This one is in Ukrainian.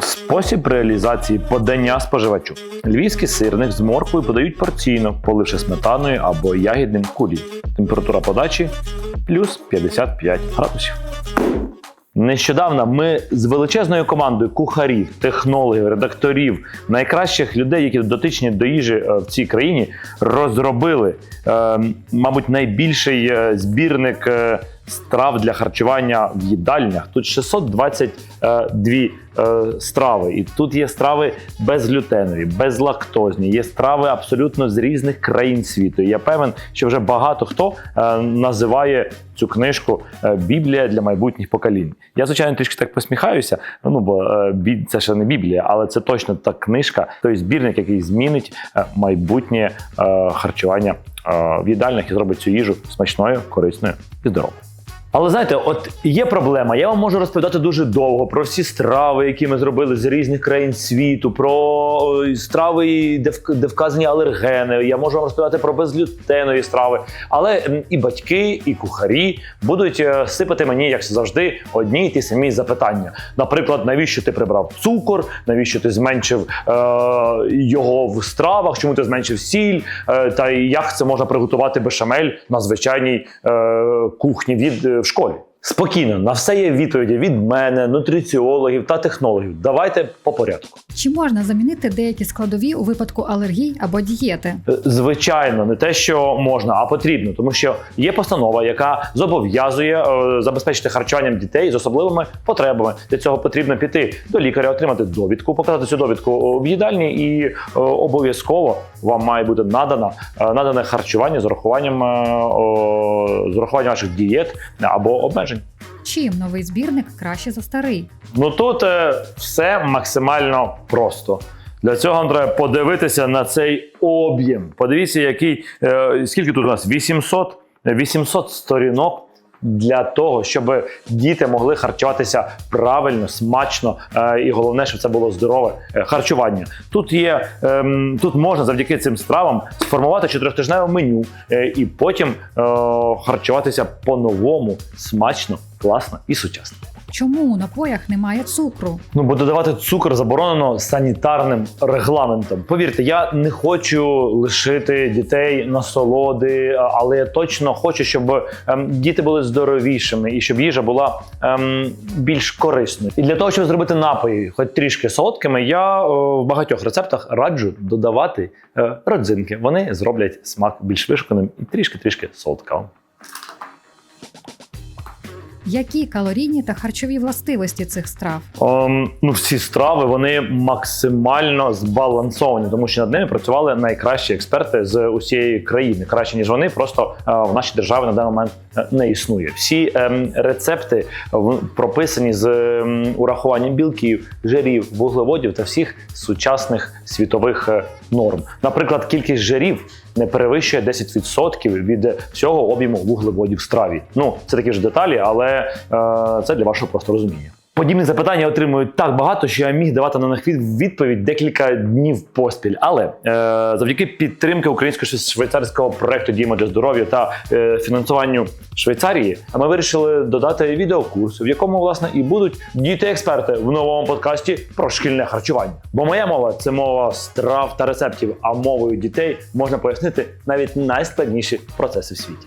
Спосіб реалізації подання споживачу. Львівський сирник з морквою подають порційно, поливши сметаною або ягідним кулі. Температура подачі плюс 55 градусів. Нещодавно ми з величезною командою кухарів, технологів, редакторів, найкращих людей, які дотичні до їжі е, в цій країні, розробили, е, мабуть, найбільший е, збірник е, страв для харчування в їдальнях. Тут 622 е, страви, і тут є страви безглютенові, безлактозні, є страви абсолютно з різних країн світу. І я певен, що вже багато хто е, називає цю книжку е, Біблія для майбутніх поколінь. Я звичайно трішки так посміхаюся. Ну бо це ще не Біблія, але це точно та книжка, той збірник, який змінить майбутнє харчування в їдальнях і зробить цю їжу смачною, корисною і здоровою. Але знаєте, от є проблема. Я вам можу розповідати дуже довго про всі страви, які ми зробили з різних країн світу, про е, страви, де, вк- де вказані алергени. Я можу вам розповідати про безглютенові страви. Але і батьки, і кухарі будуть е, сипати мені, як завжди, одні й ті самі запитання. Наприклад, навіщо ти прибрав цукор, навіщо ти зменшив е, його в стравах, чому ти зменшив сіль, е, та як це можна приготувати бешамель на звичайній е, кухні від е, в школі. Спокійно, на все є відповіді від мене, нутриціологів та технологів. Давайте по порядку. Чи можна замінити деякі складові у випадку алергій або дієти? Е, Звичайно, не те, що можна, а потрібно, тому що є постанова, яка зобов'язує е, забезпечити харчуванням дітей з особливими потребами. Для цього потрібно піти до лікаря, отримати довідку, показати цю довідку в їдальні, і е, обов'язково вам має бути надано е, надане харчування з урахуванням е, о, з урахуванням ваших дієт або обмежень. Чим новий збірник краще за старий? Ну тут е, все максимально просто. Для цього треба подивитися на цей об'єм. Подивіться, який е, скільки тут у нас 800, 800 сторінок. Для того, щоб діти могли харчуватися правильно, смачно е, і головне, щоб це було здорове е, харчування. Тут є ем, тут можна завдяки цим стравам сформувати чотирьохтижневе меню е, і потім харчуватися по-новому, смачно, класно і сучасно. Чому у напоях немає цукру? Ну, бо додавати цукор заборонено санітарним регламентом. Повірте, я не хочу лишити дітей насолоди, але я точно хочу, щоб ем, діти були здоровішими і щоб їжа була ем, більш корисною. І для того, щоб зробити напої, хоч трішки солодкими, я о, в багатьох рецептах раджу додавати е, родзинки. Вони зроблять смак більш вишуканим і трішки-трішки солодкавим. Які калорійні та харчові властивості цих страв? Ем, ну, всі страви вони максимально збалансовані, тому що над ними працювали найкращі експерти з усієї країни. Краще ніж вони, просто е, в нашій державі на даний момент е, не існує. Всі ем, рецепти прописані з ем, урахуванням білків, жирів, вуглеводів та всіх сучасних світових е, норм. Наприклад, кількість жирів не перевищує 10% від всього об'єму вуглеводів в страві. Ну це такі ж деталі, але е, це для вашого просто розуміння. Подібні запитання отримують так багато, що я міг давати на них відповідь декілька днів поспіль. Але е, завдяки підтримки українсько швейцарського проекту Діємо для здоров'я та е, фінансуванню Швейцарії, ми вирішили додати відеокурс, в якому власне і будуть діти-експерти в новому подкасті про шкільне харчування. Бо моя мова це мова страв та рецептів, а мовою дітей можна пояснити навіть найскладніші процеси в світі.